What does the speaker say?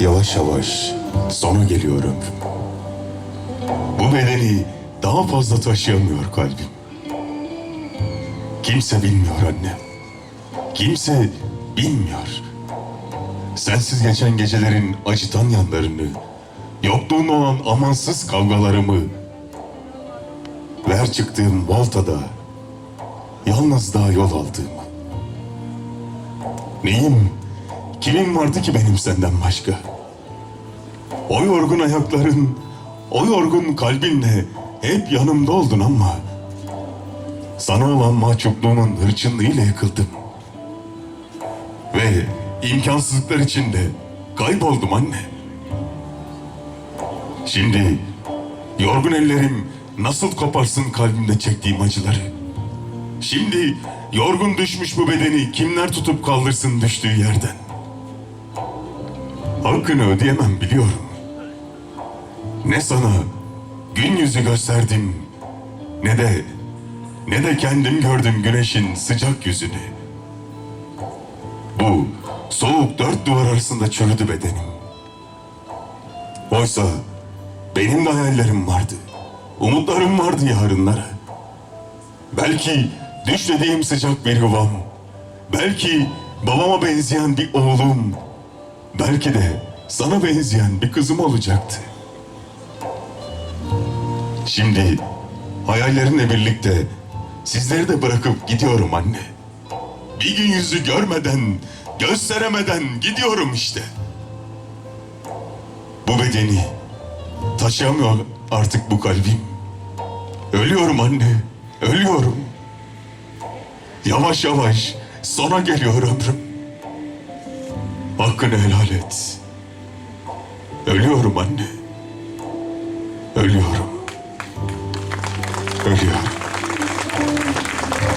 Yavaş yavaş sona geliyor ömrüm. Bu bedeni daha fazla taşıyamıyor kalbim. Kimse bilmiyor annem. Kimse bilmiyor. Sensiz geçen gecelerin acıtan yanlarını, yokluğun olan amansız kavgalarımı, ver çıktığım voltada, yalnızlığa yol aldığımı. Neyim, kimim vardı ki benim senden başka? O yorgun ayakların, o yorgun kalbinle hep yanımda oldun ama... Sana olan mahcupluğumun hırçınlığıyla yıkıldım. Ve imkansızlıklar içinde kayboldum anne. Şimdi yorgun ellerim nasıl koparsın kalbimde çektiğim acıları? Şimdi yorgun düşmüş bu bedeni kimler tutup kaldırsın düştüğü yerden? Hakkını ödeyemem biliyorum. Ne sana gün yüzü gösterdim ne de ne de kendim gördüm güneşin sıcak yüzünü. Bu soğuk dört duvar arasında çürüdü bedenim. Oysa benim de hayallerim vardı. Umutlarım vardı yarınlara. Belki düşlediğim sıcak bir yuvam. Belki babama benzeyen bir oğlum. Belki de sana benzeyen bir kızım olacaktı. Şimdi hayallerimle birlikte sizleri de bırakıp gidiyorum anne. Bir gün yüzü görmeden, gösteremeden gidiyorum işte. Bu bedeni taşıyamıyor artık bu kalbim. Ölüyorum anne, ölüyorum. Yavaş yavaş sona geliyor ömrüm. Hakkını helal et. Ölüyorum anne.